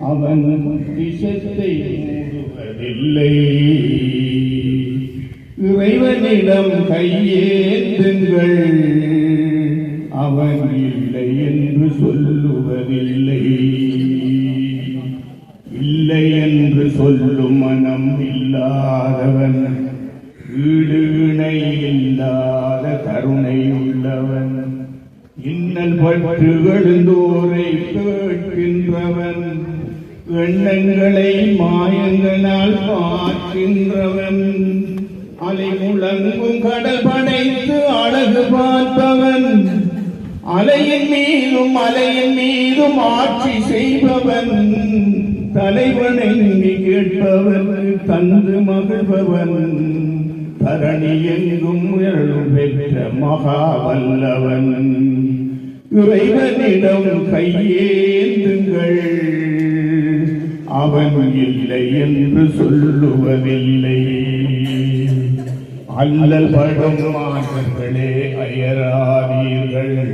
அவன் விஷத்தை மூடுவதில்லை. இறைவனிடம் கையேந்துங்கள். அவன் இல்லை என்று சொல்லுவதில்லை. இல்லை என்று சொல்லும் மனம் இல்லாதவன். வீடு இல்லாத கருணை உள்ளவன் இன்னல் பற்று எழுந்தோரை கேட்கின்றவன் எண்ணங்களை மாயங்களால் பார்க்கின்றவன் அலை முழங்கும் கடல் படைத்து அழகு பார்த்தவன் அலையின் மீதும் அலையின் மீதும் ஆட்சி செய்பவன் தலைவனை கேட்பவன் தந்து மகிழ்பவன். தரணி எங்கும் உயர்வு பெற்ற மகாவல்லவன். இறைவனிடம் கையேந்துங்கள். அவன் இல்லை என்று சொல்லுவதில்லை. அல்லல் படும் மாற்றங்களே அயராதீர்கள்.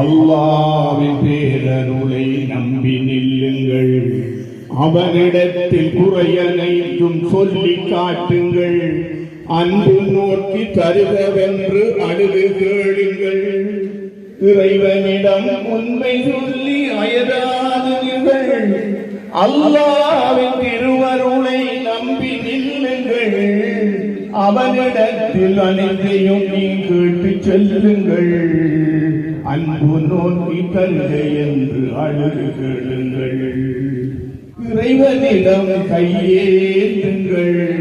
அல்லாவின் பேரருளை நம்பி நில்லுங்கள். அவனிடத்தில் குறையனைத்தும் சொல்லி காட்டுங்கள். அன்பு நோக்கி தருகவென்று அழுது கேளுங்கள். இறைவனிடம் உண்மை சொல்லி அயராதுங்கள் அல்லாவின் திருவருளை நம்பி நில்லுங்கள். அவனிடத்தில் அனைத்தையும் நீ கேட்டு செல்லுங்கள். அன்பு நோக்கி தருகை என்று அழுது கேளுங்கள். இறைவனிடம் கையேந்துங்கள்.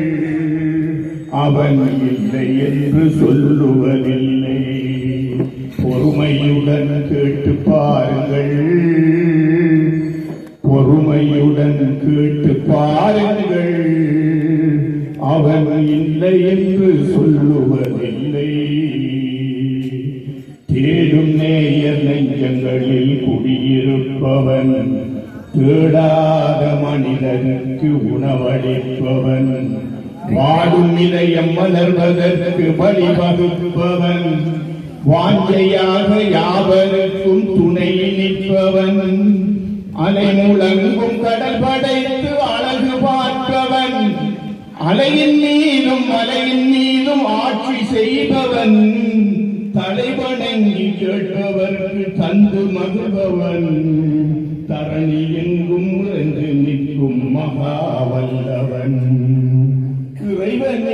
அவன் இல்லை என்று சொல்லுவதில்லை. பொறுமையுடன் கேட்டு பாருங்கள். பொறுமையுடன் கேட்டு பாருங்கள். அவன் இல்லை என்று சொல்லுவதில்லை. தேடும் நேயர் நெஞ்சங்களில் குடியிருப்பவன் தேடாத மனிதனுக்கு உணவளிப்பவன் வாடும் நிலையம் மலர்வதற்கு வழிவகுப்பவன். வாஞ்சையாக யாவருக்கும் துணை நிற்பவன். அலை முழங்கும் கடல் படைத்து அழகு பார்ப்பவன். அலையின் மீதும் மலையின் மீதும் ஆட்சி செய்பவன். தலைவணங்கி கேட்பவர்க்கு தந்து மகிழ்பவன். தரணி எங்கும் உறைந்து நிற்கும் மகாவல்லவன்.